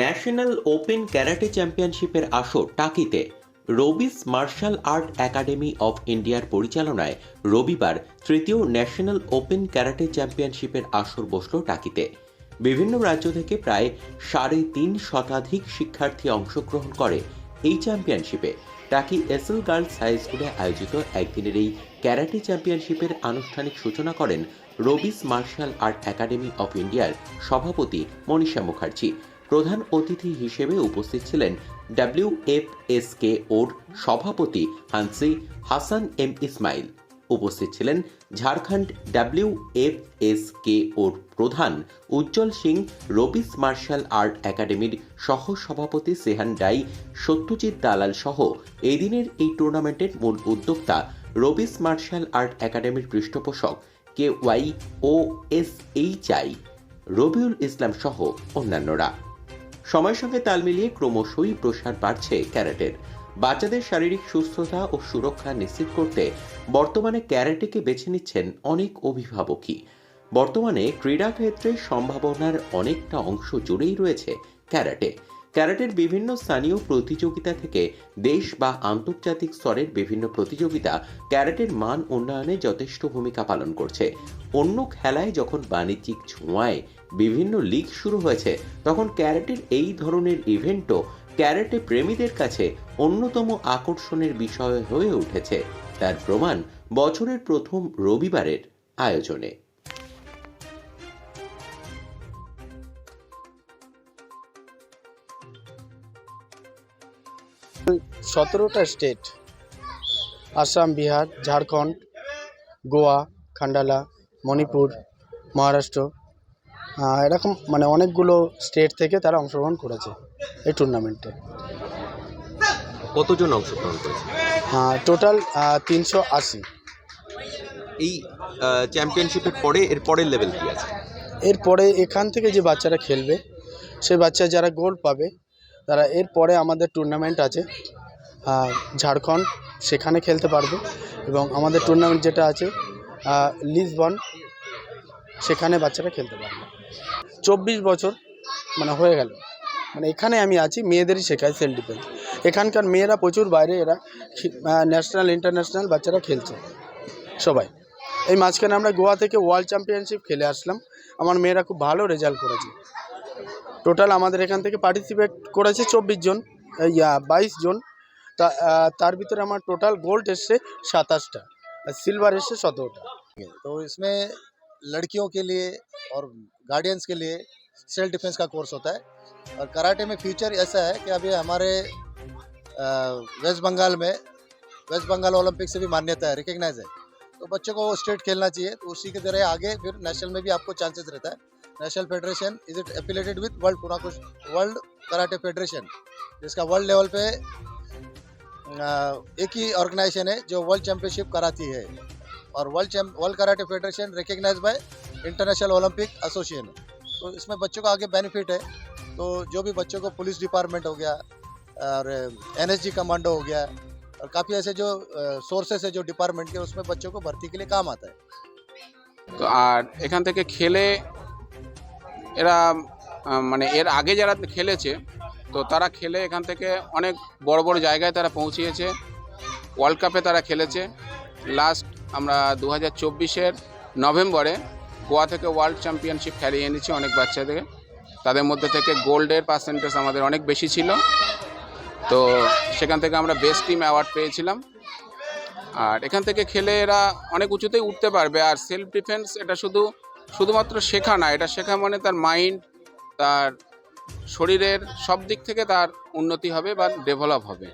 National open karate চ্যাম্পিয়নশিপের আসর টাকিতে। Robi's martial art academy of ইন্ডিয়ার পরিচালনায় রবিবার তৃতীয় ন্যাশনাল ওপেন ক্যারাটে চ্যাম্পিয়নশিপের আসর বসল টাকিতে। বিভিন্ন রাজ্য থেকে প্রায় সাড়ে তিন শতাধিক শিক্ষার্থী অংশগ্রহণ করে এই চ্যাম্পিয়নশিপে টাকি এসএল গার্লস হাই স্কুলে আয়োজিত একদিনের এই ক্যারাটে চ্যাম্পিয়নশিপের আনুষ্ঠানিক সূচনা করেন Robi's martial art academy of ইন্ডিয়ার সভাপতি মনীষা মুখার্জি। প্রধান অতিথি হিসেবে উপস্থিত ছিলেন ডাব্লিউএফএসকে ওর সভাপতি হানসি হাসান এম ইসমাইল। উপস্থিত ছিলেন ঝাড়খণ্ড ডাব্লিউএফএসকে ওর প্রধান Ujjwal Singh, Rubik's martial art একাডেমির সহ সভাপতি সেহান ডাই সত্যজিৎ দালাল সহ এই দিনের এই টুর্নামেন্টের মূল উদ্যোক্তা রবিস মার্শাল আর্ট একাডেমির পৃষ্ঠপোষক K Y O S H I, Rabiul Islam সহ অন্যান্যরা। সময়ের সঙ্গে তাল মিলিয়ে ক্রমশই প্রসার বাড়ছে ক্যারাটের। বাচ্চাদের শারীরিক সুস্থতা ও সুরক্ষা নিশ্চিত করতে বর্তমানে ক্যারাটেকে বেছে নিচ্ছেন অনেক অভিভাবকই। বর্তমানে ক্রীড়া ক্রীড়াক্ষেত্রে সম্ভাবনার অনেকটা অংশ জুড়েই রয়েছে ক্যারাটে। ক্যারাটের বিভিন্ন স্থানীয় প্রতিযোগিতা থেকে দেশ বা আন্তর্জাতিক স্তরের বিভিন্ন প্রতিযোগিতা ক্যারাটের মান উন্নয়নে যথেষ্ট ভূমিকা পালন করছে। অন্য খেলায় যখন বাণিজ্যিক ছোঁয়ায় বিভিন্ন লিগ শুরু হয়েছে, তখন ক্যারাটের এই ধরনের ইভেন্টও ক্যারাটে প্রেমীদের কাছে অন্যতম আকর্ষণের বিষয় হয়ে উঠেছে। তার প্রমাণ বছরের প্রথম রবিবারের আয়োজনে। সতেরোটা স্টেট আসাম বিহার ঝাড়খণ্ড গোয়া খান্ডালা মণিপুর মহারাষ্ট্র এরকম মানে অনেকগুলো স্টেট থেকে তারা অংশগ্রহণ করেছে এই টুর্নামেন্টে। কতজন অংশগ্রহণ করেছে? টোটাল তিনশো আশি। এই চ্যাম্পিয়নশিপের পরে এর পরের লেভেল কি আছে? এরপরে এখান থেকে যে বাচ্চারা খেলবে সে বাচ্চা যারা গোল্ড পাবে তারা এরপরে আমাদের টুর্নামেন্ট আছে। ঝাড়খণ্ড, সেখানে খেলতে পারবে। এবং আমাদের টুর্নামেন্ট যেটা আছে লিসবন সেখানে বাচ্চারা খেলতে পারবে। চব্বিশ বছর মানে হয়ে গেল। মানে এখানে আমি আছি, মেয়েদেরই শেখাই সেলফ ডিফেন্স এখানকার মেয়েরা প্রচুর, বাইরে এরা ন্যাশনাল ইন্টারন্যাশনাল বাচ্চারা খেলছে। সবাই। এই মাঝখানে আমরা গোয়া থেকে ওয়ার্ল্ড চ্যাম্পিয়নশিপ খেলে আসলাম। আমার মেয়েরা খুব ভালো রেজাল্ট করেছে। টোটাল আমাদের এখান থেকে পার্টিসিপেট করেছে চব্বিশ জন বাইশ জন। তার ভিতরে আমার টোটাল গোল্ড এসছে সাতাশটা আর সিলভার এসছে সতেরোটা तो इसमें लड़कियों के लिए और गार्डियंस के लिए सेल्फ डिफेंस का कोर्स होता है और कराटे में फ्यूचर ऐसा है कि अभी हमारे अ, वेस्ट बंगाल में वेस्ट बंगाल ओलंपिक से भी मान्यता है रिकग्नाइज है तो बच्चों को वो स्टेट खेलना चाहिए तो उसी की तरह आगे फिर नेशनल में भी आपको चांसेस रहता है national federation is it affiliated with world पुनाकुश world karate federation जिसका वर्ल्ड लेवल पे अ, एक ही ऑर्गेनाइजेशन है जो वर्ल्ड चैम्पियनशिप कराती है और world champ world karate federation recognise by international Olympic association तो इसमें बच्चों का आगे बेनिफिट है तो जो भी बच्चों को पुलिस डिपार्टमेंट हो गया और एनएसजी कमांडो हो गया और काफ़ी ऐसे जो सोर्सेस है जो डिपार्टमेंट के उसमें बच्चों को भर्ती के लिए काम आता है তো আর এখান থেকে খেলে এরা আহ, মানে এর আগে যারা খেলেছে তো তারা খেলে এখান থেকে অনেক বড় বড় জায়গায় তারা পৌঁছিয়েছে। ওয়ার্ল্ড কাপে তারা খেলেছে। লাস্ট আমরা দু হাজার চব্বিশের নভেম্বরে গোয়া থেকে ওয়ার্ল্ড চ্যাম্পিয়নশিপ খেলিয়ে এনেছি অনেক বাচ্চাদের। তাদের মধ্যে থেকে গোল্ডের পার্সেন্টেজ আমাদের অনেক বেশি ছিল। তো সেখান থেকে আমরা বেস্ট টিম অ্যাওয়ার্ড পেয়েছিলাম। আর এখান থেকে খেলে এরা অনেক উঁচুতেই উঠতে পারবে। আর সেলফ ডিফেন্স এটা শুধু, শুধুমাত্র শেখা না, এটা শেখা মানে তার মাইন্ড তার শরীরের সব দিক থেকে তার উন্নতি হবে বা ডেভেলপ হবে।